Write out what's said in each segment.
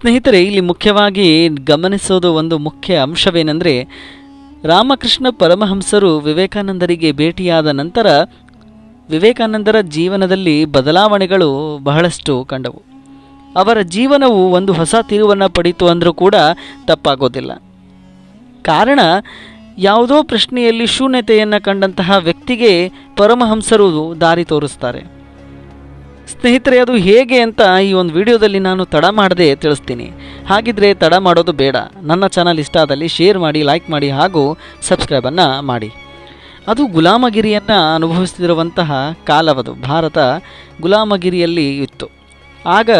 ಸ್ನೇಹಿತರೆ, ಇಲ್ಲಿ ಮುಖ್ಯವಾಗಿ ಗಮನಿಸೋದು ಒಂದು ಮುಖ್ಯ ಅಂಶವೇನೆಂದರೆ, ರಾಮಕೃಷ್ಣ ಪರಮಹಂಸರು ವಿವೇಕಾನಂದರಿಗೆ ಭೇಟಿಯಾದ ನಂತರ ವಿವೇಕಾನಂದರ ಜೀವನದಲ್ಲಿ ಬದಲಾವಣೆಗಳು ಬಹಳಷ್ಟು ಕಂಡವು. ಅವರ ಜೀವನವು ಒಂದು ಹೊಸ ತಿರುವನ್ನು ಪಡೀತು ಅಂದರೂ ಕೂಡ ತಪ್ಪಾಗೋದಿಲ್ಲ. ಕಾರಣ, ಯಾವುದೋ ಪ್ರಶ್ನೆಯಲ್ಲಿ ಶೂನ್ಯತೆಯನ್ನು ಕಂಡಂತಹ ವ್ಯಕ್ತಿಗೆ ಪರಮಹಂಸರು ದಾರಿ ತೋರಿಸ್ತಾರೆ. ಸ್ನೇಹಿತರೆ, ಅದು ಹೇಗೆ ಅಂತ ಈ ಒಂದು ವಿಡಿಯೋದಲ್ಲಿ ನಾನು ತಡ ಮಾಡದೆ ತಿಳಿಸ್ತೀನಿ. ಹಾಗಿದ್ರೆ ತಡ ಮಾಡೋದು ಬೇಡ. ನನ್ನ ಚಾನಲ್ ಇಷ್ಟ ಆದಲ್ಲಿ ಶೇರ್ ಮಾಡಿ ಲೈಕ್ ಮಾಡಿ ಹಾಗೂ ಸಬ್ಸ್ಕ್ರೈಬನ್ನು ಮಾಡಿ. ಅದು ಗುಲಾಮಗಿರಿಯನ್ನು ಅನುಭವಿಸ್ತಿರುವಂತಹ ಕಾಲವದು. ಭಾರತ ಗುಲಾಮಗಿರಿಯಲ್ಲಿ ಇತ್ತು. ಆಗ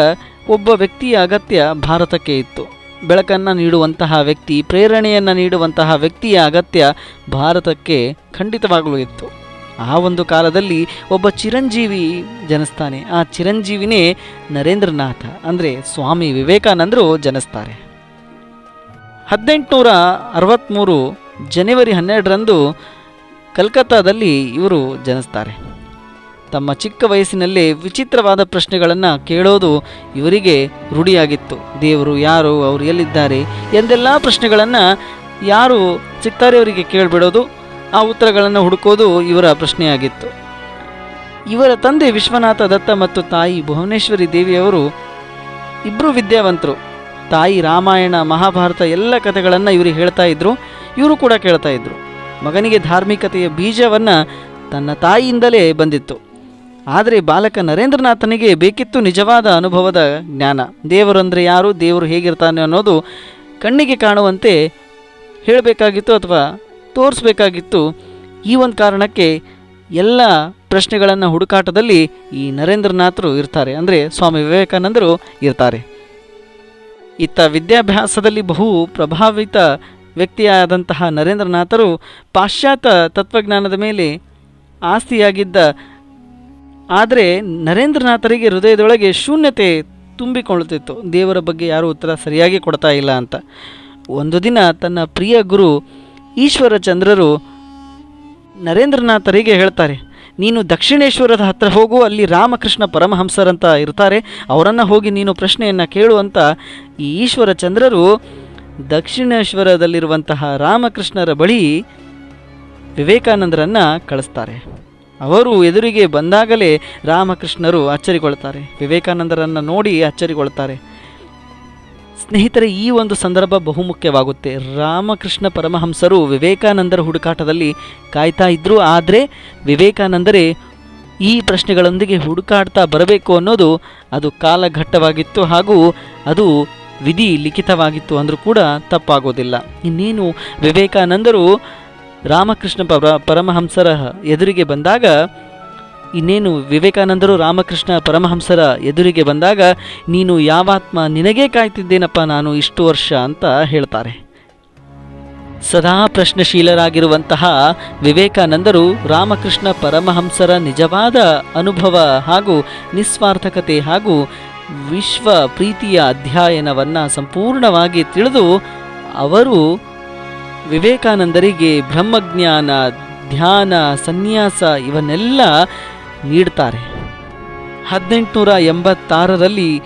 ಒಬ್ಬ ವ್ಯಕ್ತಿಯ ಅಗತ್ಯ ಭಾರತಕ್ಕೆ ಇತ್ತು. ಬೆಳಕನ್ನು ನೀಡುವಂತಹ ವ್ಯಕ್ತಿ, ಪ್ರೇರಣೆಯನ್ನು ನೀಡುವಂತಹ ವ್ಯಕ್ತಿಯ ಅಗತ್ಯ ಭಾರತಕ್ಕೆ ಖಂಡಿತವಾಗಲೂ ಇತ್ತು. ಆ ಒಂದು ಕಾಲದಲ್ಲಿ ಒಬ್ಬ ಚಿರಂಜೀವಿ ಜನಿಸ್ತಾನೆ. ಆ ಚಿರಂಜೀವಿನೇ ನರೇಂದ್ರನಾಥ ಅಂದರೆ ಸ್ವಾಮಿ ವಿವೇಕಾನಂದರು ಜನಿಸ್ತಾರೆ. ಹದಿನೆಂಟುನೂರ ಅರವತ್ತ್ಮೂರು ಜನವರಿ ಹನ್ನೆರಡರಂದು ಕಲ್ಕತ್ತಾದಲ್ಲಿ ಇವರು ಜನಿಸ್ತಾರೆ. ತಮ್ಮ ಚಿಕ್ಕ ವಯಸ್ಸಿನಲ್ಲೇ ವಿಚಿತ್ರವಾದ ಪ್ರಶ್ನೆಗಳನ್ನು ಕೇಳೋದು ಇವರಿಗೆ ರೂಢಿಯಾಗಿತ್ತು. ದೇವರು ಯಾರು, ಅವರು ಎಲ್ಲಿದ್ದಾರೆ ಎಂದೆಲ್ಲ ಪ್ರಶ್ನೆಗಳನ್ನು ಯಾರು ಸಿಗ್ತಾರೆ ಅವರಿಗೆ ಕೇಳಿಬಿಡೋದು ಆ ಉತ್ತರಗಳನ್ನು ಹುಡುಕೋದು ಇವರ ಪ್ರಶ್ನೆಯಾಗಿತ್ತು. ಇವರ ತಂದೆ ವಿಶ್ವನಾಥ ದತ್ತ ಮತ್ತು ತಾಯಿ ಭುವನೇಶ್ವರಿ ದೇವಿಯವರು ಇಬ್ಬರು ವಿದ್ಯಾವಂತರು. ತಾಯಿ ರಾಮಾಯಣ, ಮಹಾಭಾರತ ಎಲ್ಲ ಕಥೆಗಳನ್ನು ಇವರು ಹೇಳ್ತಾ ಇದ್ರು, ಇವರು ಕೂಡ ಕೇಳ್ತಾ ಇದ್ರು. ಮಗನಿಗೆ ಧಾರ್ಮಿಕತೆಯ ಬೀಜವನ್ನು ತನ್ನ ತಾಯಿಯಿಂದಲೇ ಬಂದಿತ್ತು. ಆದರೆ ಬಾಲಕ ನರೇಂದ್ರನಾಥನಿಗೆ ಬೇಕಿತ್ತು ನಿಜವಾದ ಅನುಭವದ ಜ್ಞಾನ. ದೇವರಂದರೆ ಯಾರು, ದೇವರು ಹೇಗಿರ್ತಾನೆ ಅನ್ನೋದು ಕಣ್ಣಿಗೆ ಕಾಣುವಂತೆ ಹೇಳಬೇಕಾಗಿತ್ತು ಅಥವಾ ತೋರಿಸ್ಬೇಕಾಗಿತ್ತು. ಈ ಒಂದು ಕಾರಣಕ್ಕೆ ಎಲ್ಲ ಪ್ರಶ್ನೆಗಳನ್ನು ಹುಡುಕಾಟದಲ್ಲಿ ಈ ನರೇಂದ್ರನಾಥರು ಇರ್ತಾರೆ. ಅಂದರೆ ಸ್ವಾಮಿ ವಿವೇಕಾನಂದರು ಇರ್ತಾರೆ. ಇತ್ತ ವಿದ್ಯಾಭ್ಯಾಸದಲ್ಲಿ ಬಹು ಪ್ರಭಾವಿತ ವ್ಯಕ್ತಿಯಾದಂತಹ ನರೇಂದ್ರನಾಥರು ಪಾಶ್ಚಾತ್ಯ ತತ್ವಜ್ಞಾನದ ಮೇಲೆ ಆಸ್ತಿಯಾಗಿದ್ದ. ಆದರೆ ನರೇಂದ್ರನಾಥರಿಗೆ ಹೃದಯದೊಳಗೆ ಶೂನ್ಯತೆ ತುಂಬಿಕೊಳ್ಳುತ್ತಿತ್ತು. ದೇವರ ಬಗ್ಗೆ ಯಾರೂ ಉತ್ತರ ಸರಿಯಾಗಿ ಕೊಡ್ತಾ ಇಲ್ಲ ಅಂತ. ಒಂದು ದಿನ ತನ್ನ ಪ್ರಿಯ ಗುರು ಈಶ್ವರಚಂದ್ರರು ನರೇಂದ್ರನಾಥರಿಗೆ ಹೇಳ್ತಾರೆ, ನೀನು ದಕ್ಷಿಣೇಶ್ವರದ ಹತ್ರ ಹೋಗು, ಅಲ್ಲಿ ರಾಮಕೃಷ್ಣ ಪರಮಹಂಸರಂತ ಇರ್ತಾರೆ, ಅವರನ್ನು ಹೋಗಿ ನೀನು ಪ್ರಶ್ನೆಯನ್ನು ಕೇಳುವಂತ ಈ ಈಶ್ವರಚಂದ್ರರು ದಕ್ಷಿಣೇಶ್ವರದಲ್ಲಿರುವಂತಹ ರಾಮಕೃಷ್ಣರ ಬಳಿ ವಿವೇಕಾನಂದರನ್ನು ಕಳಿಸ್ತಾರೆ. ಅವರು ಎದುರಿಗೆ ಬಂದಾಗಲೇ ರಾಮಕೃಷ್ಣರು ಅಚ್ಚರಿಗೊಳ್ತಾರೆ. ವಿವೇಕಾನಂದರನ್ನು ನೋಡಿ ಅಚ್ಚರಿಗೊಳ್ತಾರೆ. ಸ್ನೇಹಿತರೆ, ಈ ಒಂದು ಸಂದರ್ಭ ಬಹುಮುಖ್ಯವಾಗುತ್ತೆ. ರಾಮಕೃಷ್ಣ ಪರಮಹಂಸರು ವಿವೇಕಾನಂದರ ಹುಡುಕಾಟದಲ್ಲಿ ಕಾಯ್ತಾ ಇದ್ದರು ಆದರೆ, ವಿವೇಕಾನಂದರೇ ಈ ಪ್ರಶ್ನೆಗಳೊಂದಿಗೆ ಹುಡುಕಾಡ್ತಾ ಬರಬೇಕು ಅನ್ನೋದು ಅದು ಕಾಲಘಟ್ಟವಾಗಿತ್ತು ಹಾಗೂ ಅದು ವಿಧಿ ಲಿಖಿತವಾಗಿತ್ತು ಅಂದರೂ ಕೂಡ ತಪ್ಪಾಗೋದಿಲ್ಲ. ಇನ್ನೇನು, ವಿವೇಕಾನಂದರು ರಾಮಕೃಷ್ಣ ಪರ, ಪರಮಹಂಸರ ಎದುರಿಗೆ ಬಂದಾಗ ಇನ್ನೇನು ವಿವೇಕಾನಂದರು ರಾಮಕೃಷ್ಣ ಪರಮಹಂಸರ ಎದುರಿಗೆ ಬಂದಾಗ, ನೀನು ಯಾವಾತ್ಮ ನಿನಗೇ ಕಾಯ್ತಿದ್ದೇನಪ್ಪ ನಾನು ಇಷ್ಟು ವರ್ಷ ಅಂತ ಹೇಳ್ತಾರೆ. ಸದಾ ಪ್ರಶ್ನಶೀಲರಾಗಿರುವಂತಹ ವಿವೇಕಾನಂದರು ರಾಮಕೃಷ್ಣ ಪರಮಹಂಸರ ನಿಜವಾದ ಅನುಭವ ಹಾಗೂ ನಿಸ್ವಾರ್ಥಕತೆ ಹಾಗೂ ವಿಶ್ವ ಪ್ರೀತಿಯ ಅಧ್ಯಯನವನ್ನು ಸಂಪೂರ್ಣವಾಗಿ ತಿಳಿದು ಅವರು ವಿವೇಕಾನಂದರಿಗೆ ಬ್ರಹ್ಮಜ್ಞಾನ, ಧ್ಯಾನ, ಸನ್ಯಾಸ ಇವನ್ನೆಲ್ಲ ನೀಡ್ತಾರೆ. ಹದಿನೆಂಟುನೂರ ಎಂಬತ್ತಾರರಲ್ಲಿ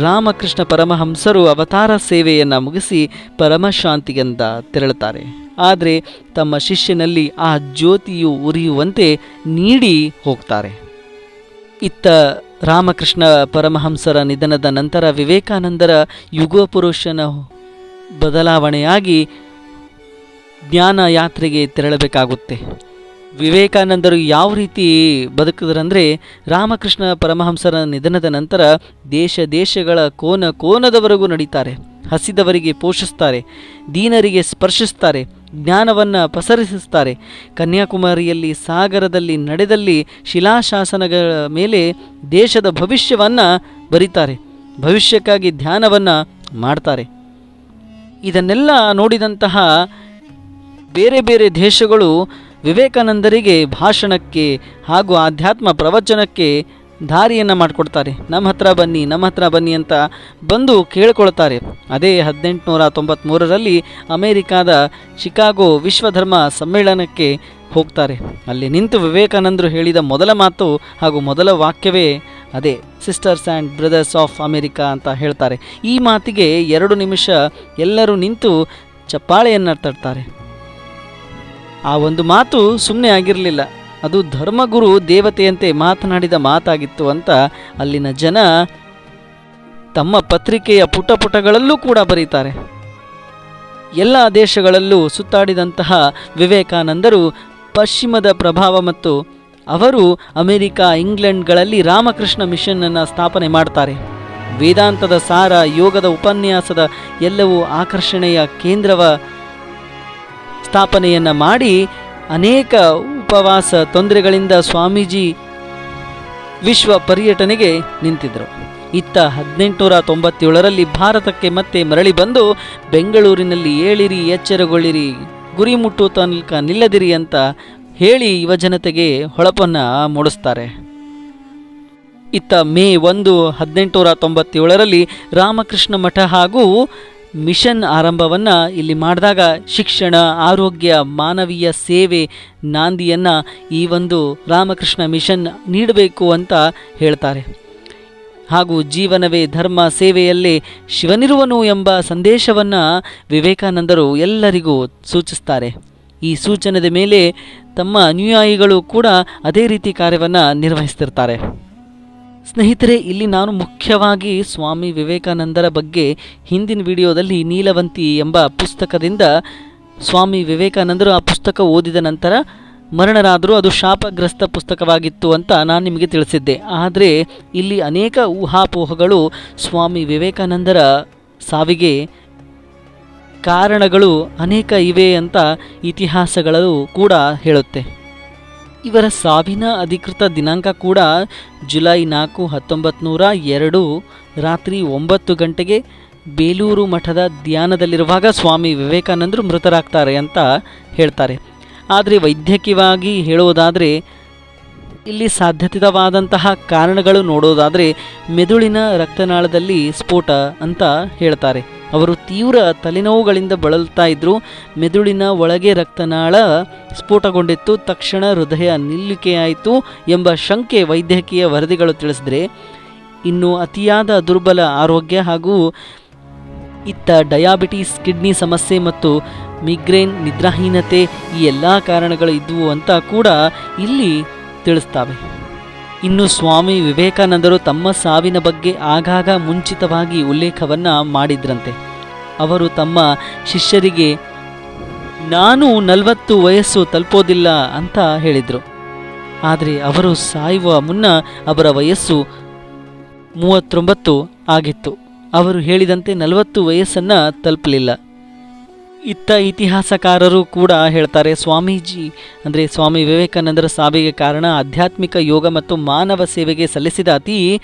ರಾಮಕೃಷ್ಣ ಪರಮಹಂಸರು ಅವತಾರ ಸೇವೆಯನ್ನು ಮುಗಿಸಿ ಪರಮಶಾಂತಿಗೆಂದ ತೆರಳುತ್ತಾರೆ. ಆದರೆ ತಮ್ಮ ಶಿಷ್ಯನಲ್ಲಿ ಆ ಜ್ಯೋತಿಯು ಉರಿಯುವಂತೆ ನೀಡಿ ಹೋಗ್ತಾರೆ. ಇತ್ತ ರಾಮಕೃಷ್ಣ ಪರಮಹಂಸರ ನಿಧನದ ನಂತರ ವಿವೇಕಾನಂದರ ಯುಗಪುರುಷನ ಬದಲಾವಣೆಯಾಗಿ ಜ್ಞಾನ ಯಾತ್ರೆಗೆ ತೆರಳಬೇಕಾಗುತ್ತೆ. ವಿವೇಕಾನಂದರು ಯಾವ ರೀತಿ ಬದುಕಿದ್ರಂದರೆ ರಾಮಕೃಷ್ಣ ಪರಮಹಂಸರ ನಿಧನದ ನಂತರ ದೇಶ ದೇಶಗಳ ಕೋನ ಕೋನದವರೆಗೂ ನಡೀತಾರೆ, ಹಸಿದವರಿಗೆ ಪೋಷಿಸ್ತಾರೆ, ದೀನರಿಗೆ ಸ್ಪರ್ಶಿಸ್ತಾರೆ, ಜ್ಞಾನವನ್ನು ಪಸರಿಸುತ್ತಾರೆ ಕನ್ಯಾಕುಮಾರಿಯಲ್ಲಿ, ಸಾಗರದಲ್ಲಿ ನಡೆದಲ್ಲಿ ಶಿಲಾಶಾಸನಗಳ ಮೇಲೆ ದೇಶದ ಭವಿಷ್ಯವನ್ನು ಬರೀತಾರೆ, ಭವಿಷ್ಯಕ್ಕಾಗಿ ಧ್ಯಾನವನ್ನು ಮಾಡ್ತಾರೆ. ಇದನ್ನೆಲ್ಲ ನೋಡಿದಂತಹ ಬೇರೆ ಬೇರೆ ದೇಶಗಳು ವಿವೇಕಾನಂದರಿಗೆ ಭಾಷಣಕ್ಕೆ ಹಾಗೂ ಆಧ್ಯಾತ್ಮ ಪ್ರವಚನಕ್ಕೆ ದಾರಿಯನ್ನು ಮಾಡಿಕೊಡ್ತಾರೆ. ನಮ್ಮ ಹತ್ರ ಬನ್ನಿ, ನಮ್ಮ ಹತ್ರ ಬನ್ನಿ ಅಂತ ಬಂದು ಕೇಳಿಕೊಳ್ತಾರೆ. ಅದೇ ಹದಿನೆಂಟುನೂರ ತೊಂಬತ್ತ್ಮೂರರಲ್ಲಿ ಅಮೇರಿಕಾದ ಶಿಕಾಗೋ ವಿಶ್ವಧರ್ಮ ಸಮ್ಮೇಳನಕ್ಕೆ ಹೋಗ್ತಾರೆ. ಅಲ್ಲಿ ನಿಂತು ವಿವೇಕಾನಂದರು ಹೇಳಿದ ಮೊದಲ ಮಾತು ಹಾಗೂ ಮೊದಲ ವಾಕ್ಯವೇ ಅದೇ sisters and brothers of America ಅಂತ ಹೇಳ್ತಾರೆ. ಈ ಮಾತಿಗೆ ಎರಡು ನಿಮಿಷ ಎಲ್ಲರೂ ನಿಂತು ಚಪ್ಪಾಳೆಯನ್ನು ತಟ್ತಾರೆ. ಆ ಒಂದು ಮಾತು ಸುಮ್ಮನೆ ಆಗಿರಲಿಲ್ಲ. ಅದು ಧರ್ಮಗುರು ದೇವತೆಯಂತೆ ಮಾತನಾಡಿದ ಮಾತಾಗಿತ್ತು ಅಂತ ಅಲ್ಲಿನ ಜನ ತಮ್ಮ ಪತ್ರಿಕೆಯ ಪುಟ ಪುಟಗಳಲ್ಲೂ ಕೂಡ ಬರೀತಾರೆ. ಎಲ್ಲ ದೇಶಗಳಲ್ಲೂ ಸುತ್ತಾಡಿದಂತಹ ವಿವೇಕಾನಂದರು ಪಶ್ಚಿಮದ ಪ್ರಭಾವ ಮತ್ತು ಅವರು ಅಮೆರಿಕ, ಇಂಗ್ಲೆಂಡ್ಗಳಲ್ಲಿ ರಾಮಕೃಷ್ಣ ಮಿಷನ್ನನ್ನು ಸ್ಥಾಪನೆ ಮಾಡ್ತಾರೆ. ವೇದಾಂತದ ಸಾರ ಯೋಗದ ಉಪನ್ಯಾಸದ ಎಲ್ಲವೂ ಆಕರ್ಷಣೆಯ ಕೇಂದ್ರವ ಸ್ಥಾಪನೆಯನ್ನು ಮಾಡಿ ಅನೇಕ ಉಪವಾಸ ತೊಂದರೆಗಳಿಂದ ಸ್ವಾಮೀಜಿ ವಿಶ್ವ ಪರ್ಯಟನೆಗೆ ನಿಂತಿದ್ದರು ಇತ್ತ ಹದಿನೆಂಟುನೂರ ತೊಂಬತ್ತೇಳರಲ್ಲಿ ಭಾರತಕ್ಕೆ ಮತ್ತೆ ಮರಳಿ ಬಂದು ಬೆಂಗಳೂರಿನಲ್ಲಿ ಏಳಿರಿ, ಎಚ್ಚರಗೊಳ್ಳಿರಿ, ಗುರಿ ಮುಟ್ಟು ತನಕ ನಿಲ್ಲದಿರಿ ಅಂತ ಹೇಳಿ ಯುವಜನತೆಗೆ ಹೊಳಪನ್ನು ಮೂಡಿಸ್ತಾರೆ. ಇತ್ತ ಮೇ ಒಂದು ಹದಿನೆಂಟುನೂರ ತೊಂಬತ್ತೇಳರಲ್ಲಿ ರಾಮಕೃಷ್ಣ ಮಠ ಹಾಗೂ ಮಿಷನ್ ಆರಂಭವನ್ನು ಇಲ್ಲಿ ಮಾಡಿದಾಗ ಶಿಕ್ಷಣ, ಆರೋಗ್ಯ, ಮಾನವೀಯ ಸೇವೆ ನಾಂದಿಯನ್ನು ಈ ಒಂದು ರಾಮಕೃಷ್ಣ ಮಿಷನ್ ನೀಡಬೇಕು ಅಂತ ಹೇಳ್ತಾರೆ. ಹಾಗೂ ಜೀವನವೇ ಧರ್ಮ ಸೇವೆಯಲ್ಲೇ ಶಿವನಿರುವನು ಎಂಬ ಸಂದೇಶವನ್ನು ವಿವೇಕಾನಂದರು ಎಲ್ಲರಿಗೂ ಸೂಚಿಸ್ತಾರೆ. ಈ ಸೂಚನೆದ ಮೇಲೆ ತಮ್ಮ ಅನುಯಾಯಿಗಳು ಕೂಡ ಅದೇ ರೀತಿ ಕಾರ್ಯವನ್ನು ನಿರ್ವಹಿಸ್ತಿರ್ತಾರೆ. ಸ್ನೇಹಿತರೆ, ಇಲ್ಲಿ ನಾನು ಮುಖ್ಯವಾಗಿ ಸ್ವಾಮಿ ವಿವೇಕಾನಂದರ ಬಗ್ಗೆ ಹಿಂದಿನ ವಿಡಿಯೋದಲ್ಲಿ ನೀಲವಂತಿ ಎಂಬ ಪುಸ್ತಕದಿಂದ ಸ್ವಾಮಿ ವಿವೇಕಾನಂದರು ಆ ಪುಸ್ತಕ ಓದಿದ ನಂತರ ಮರಣರಾದರೂ ಅದು ಶಾಪಗ್ರಸ್ತ ಪುಸ್ತಕವಾಗಿತ್ತು ಅಂತ ನಾನು ನಿಮಗೆ ತಿಳಿಸಿದ್ದೆ. ಆದರೆ, ಇಲ್ಲಿ ಅನೇಕ ಊಹಾಪೋಹಗಳು ಸ್ವಾಮಿ ವಿವೇಕಾನಂದರ ಸಾವಿಗೆ ಕಾರಣಗಳು ಅನೇಕ ಇವೆ ಅಂತ ಇತಿಹಾಸಗಳು ಕೂಡ ಹೇಳುತ್ತೆ. ಇವರ ಸಾವಿನ ಅಧಿಕೃತ ದಿನಾಂಕ ಕೂಡ ಜುಲೈ ನಾಲ್ಕು ಹತ್ತೊಂಬತ್ತು ನೂರ ಎರಡು ರಾತ್ರಿ ಒಂಬತ್ತು ಗಂಟೆಗೆ ಬೇಲೂರು ಮಠದ ಧ್ಯಾನದಲ್ಲಿರುವಾಗ ಸ್ವಾಮಿ ವಿವೇಕಾನಂದರು ಮೃತರಾಗ್ತಾರೆ ಅಂತ ಹೇಳ್ತಾರೆ. ಆದರೆ ವೈದ್ಯಕೀಯವಾಗಿ ಹೇಳುವುದಾದರೆ ಇಲ್ಲಿ ಸಾಧ್ಯತೆವಾದಂತಹ ಕಾರಣಗಳು ನೋಡೋದಾದರೆ ಮೆದುಳಿನ ರಕ್ತನಾಳದಲ್ಲಿ ಸ್ಫೋಟ ಅಂತ ಹೇಳ್ತಾರೆ. ಅವರು ತೀವ್ರ ತಲೆನೋವುಗಳಿಂದ ಬಳಲ್ತಾ ಇದ್ದರು ಮೆದುಳಿನ ಒಳಗೆ ರಕ್ತನಾಳ ಸ್ಫೋಟಗೊಂಡಿತ್ತು. ತಕ್ಷಣ ಹೃದಯ ನಿಲ್ಲಿಕೆಯಾಯಿತು ಎಂಬ ಶಂಕೆ ವೈದ್ಯಕೀಯ ವರದಿಗಳು ತಿಳಿಸಿದ್ರೆ, ಇನ್ನು ಅತಿಯಾದ ದುರ್ಬಲ ಆರೋಗ್ಯ ಹಾಗೂ ಇತ್ತ ಡಯಾಬಿಟೀಸ್, ಕಿಡ್ನಿ ಸಮಸ್ಯೆ ಮತ್ತು ಮಿಗ್ರೇನ್ ನಿದ್ರಾಹೀನತೆ ಈ ಎಲ್ಲ ಕಾರಣಗಳು ಇದ್ವು ಅಂತ ಕೂಡ ಇಲ್ಲಿ ತಿಳಿಸ್ತವೆ. ಇನ್ನು ಸ್ವಾಮಿ ವಿವೇಕಾನಂದರು ತಮ್ಮ ಸಾವಿನ ಬಗ್ಗೆ ಆಗಾಗ ಮುಂಚಿತವಾಗಿ ಉಲ್ಲೇಖವನ್ನು ಮಾಡಿದ್ರಂತೆ. ಅವರು ತಮ್ಮ ಶಿಷ್ಯರಿಗೆ, ನಾನು ನಲವತ್ತು ವಯಸ್ಸು ತಲುಪೋದಿಲ್ಲ ಅಂತ ಹೇಳಿದರು. ಆದರೆ ಅವರು ಸಾಯುವ ಮುನ್ನ ಅವರ ವಯಸ್ಸು ಮೂವತ್ತೊಂಬತ್ತು ಆಗಿತ್ತು. ಅವರು ಹೇಳಿದಂತೆ ನಲವತ್ತು ವಯಸ್ಸನ್ನು ತಲುಪಲಿಲ್ಲ. ಇತ್ತ ಇತಿಹಾಸಕಾರರು ಕೂಡ ಹೇಳ್ತಾರೆ, ಸ್ವಾಮೀಜಿ, ಅಂದರೆ ಸ್ವಾಮಿ ವಿವೇಕಾನಂದರ ಸಾವಿಗೆ ಕಾರಣ ಆಧ್ಯಾತ್ಮಿಕ ಯೋಗ ಮತ್ತು ಮಾನವ ಸೇವೆಗೆ ಸಲ್ಲಿಸಿದ ಅತಿ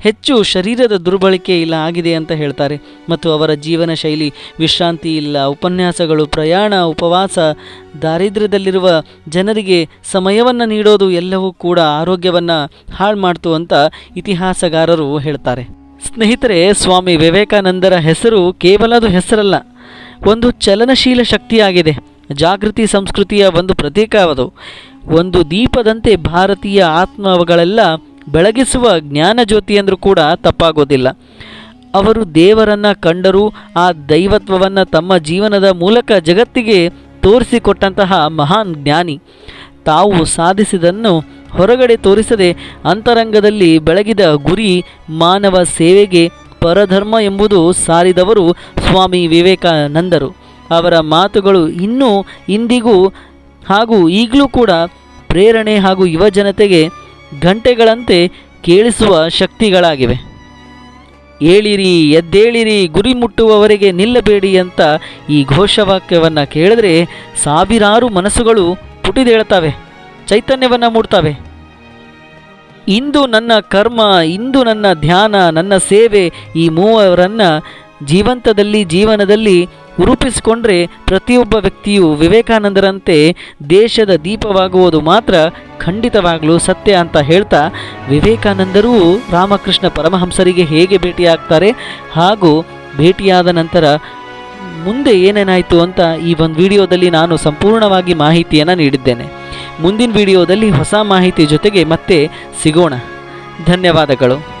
ಹೆಚ್ಚು ಶರೀರದ ದುರ್ಬಳಕೆ ಇಲ್ಲ, ಆಗಿದೆ ಅಂತ ಹೇಳ್ತಾರೆ. ಮತ್ತು ಅವರ ಜೀವನ ಶೈಲಿ, ವಿಶ್ರಾಂತಿ ಇಲ್ಲ, ಉಪನ್ಯಾಸಗಳು, ಪ್ರಯಾಣ, ಉಪವಾಸ, ದಾರಿದ್ರ್ಯದಲ್ಲಿರುವ ಜನರಿಗೆ ಸಮಯವನ್ನು ನೀಡೋದು ಎಲ್ಲವೂ ಕೂಡ ಆರೋಗ್ಯವನ್ನು ಹಾಳು ಮಾಡ್ತು ಅಂತ ಇತಿಹಾಸಗಾರರು ಹೇಳ್ತಾರೆ. ಸ್ನೇಹಿತರೆ, ಸ್ವಾಮಿ ವಿವೇಕಾನಂದರ ಹೆಸರು ಕೇವಲ ಅದು ಹೆಸರಲ್ಲ ಒಂದು ಚಲನಶೀಲ ಶಕ್ತಿಯಾಗಿದೆ. ಜಾಗೃತಿ ಸಂಸ್ಕೃತಿಯ ಒಂದು ಪ್ರತೀಕ ಅದು. ಒಂದು ದೀಪದಂತೆ ಭಾರತೀಯ ಆತ್ಮಗಳೆಲ್ಲ ಬೆಳಗಿಸುವ ಜ್ಞಾನ ಜ್ಯೋತಿ ಅಂದರೂ ಕೂಡ ತಪ್ಪಾಗೋದಿಲ್ಲ. ಅವರು ದೇವರನ್ನು ಕಂಡರೂ ಆ ದೈವತ್ವವನ್ನು ತಮ್ಮ ಜೀವನದ ಮೂಲಕ ಜಗತ್ತಿಗೆ ತೋರಿಸಿಕೊಟ್ಟಂತಹ ಮಹಾನ್ ಜ್ಞಾನಿ. ತಾವು ಸಾಧಿಸಿದನ್ನು ಹೊರಗಡೆ ತೋರಿಸದೆ ಅಂತರಂಗದಲ್ಲಿ ಬೆಳಗಿದ ಗುರಿ ಮಾನವ ಸೇವೆಗೆ ಪರಧರ್ಮ ಎಂಬುದು ಸಾರಿದವರು ಸ್ವಾಮಿ ವಿವೇಕಾನಂದರು. ಅವರ ಮಾತುಗಳು ಇನ್ನೂ ಇಂದಿಗೂ ಹಾಗೂ ಈಗಲೂ ಕೂಡ ಪ್ರೇರಣೆ ಹಾಗೂ ಯುವಜನತೆಗೆ ಗಂಟೆಗಳಂತೆ ಕೇಳಿಸುವ ಶಕ್ತಿಗಳಾಗಿವೆ. ಏಳಿರಿ, ಎದ್ದೇಳಿರಿ, ಗುರಿ ಮುಟ್ಟುವವರೆಗೆ ನಿಲ್ಲಬೇಡಿ ಅಂತ ಈ ಘೋಷವಾಕ್ಯವನ್ನು ಕೇಳಿದ್ರೆ ಸಾವಿರಾರು ಮನಸ್ಸುಗಳು ಪುಟಿದೇಳ್ತವೆ ಚೈತನ್ಯವನ್ನು ಮೂಡ್ತವೆ. ಇಂದು ನನ್ನ ಕರ್ಮ, ಇಂದು ನನ್ನ ಧ್ಯಾನ, ನನ್ನ ಸೇವೆ ಈ ಮೂವರನ್ನು ಜೀವಂತದಲ್ಲಿ, ಜೀವನದಲ್ಲಿ ರೂಪಿಸಿಕೊಂಡ್ರೆ ಪ್ರತಿಯೊಬ್ಬ ವ್ಯಕ್ತಿಯು ವಿವೇಕಾನಂದರಂತೆ ದೇಶದ ದೀಪವಾಗುವುದು ಮಾತ್ರ ಖಂಡಿತವಾಗಲೂ ಸತ್ಯ ಅಂತ ಹೇಳ್ತಾ ವಿವೇಕಾನಂದರು ರಾಮಕೃಷ್ಣ ಪರಮಹಂಸರಿಗೆ ಹೇಗೆ ಭೇಟಿಯಾಗ್ತಾರೆ ಹಾಗೂ ಭೇಟಿಯಾದ ನಂತರ ಮುಂದೆ ಏನೇನಾಯಿತು ಅಂತ ಈ ಒಂದು ವಿಡಿಯೋದಲ್ಲಿ ನಾನು ಸಂಪೂರ್ಣವಾಗಿ ಮಾಹಿತಿಯನ್ನು ನೀಡಿದ್ದೇನೆ. ಮುಂದಿನ ವಿಡಿಯೋದಲ್ಲಿ ಹೊಸ ಮಾಹಿತಿ ಜೊತೆಗೆ ಮತ್ತೆ ಸಿಗೋಣ. ಧನ್ಯವಾದಗಳು.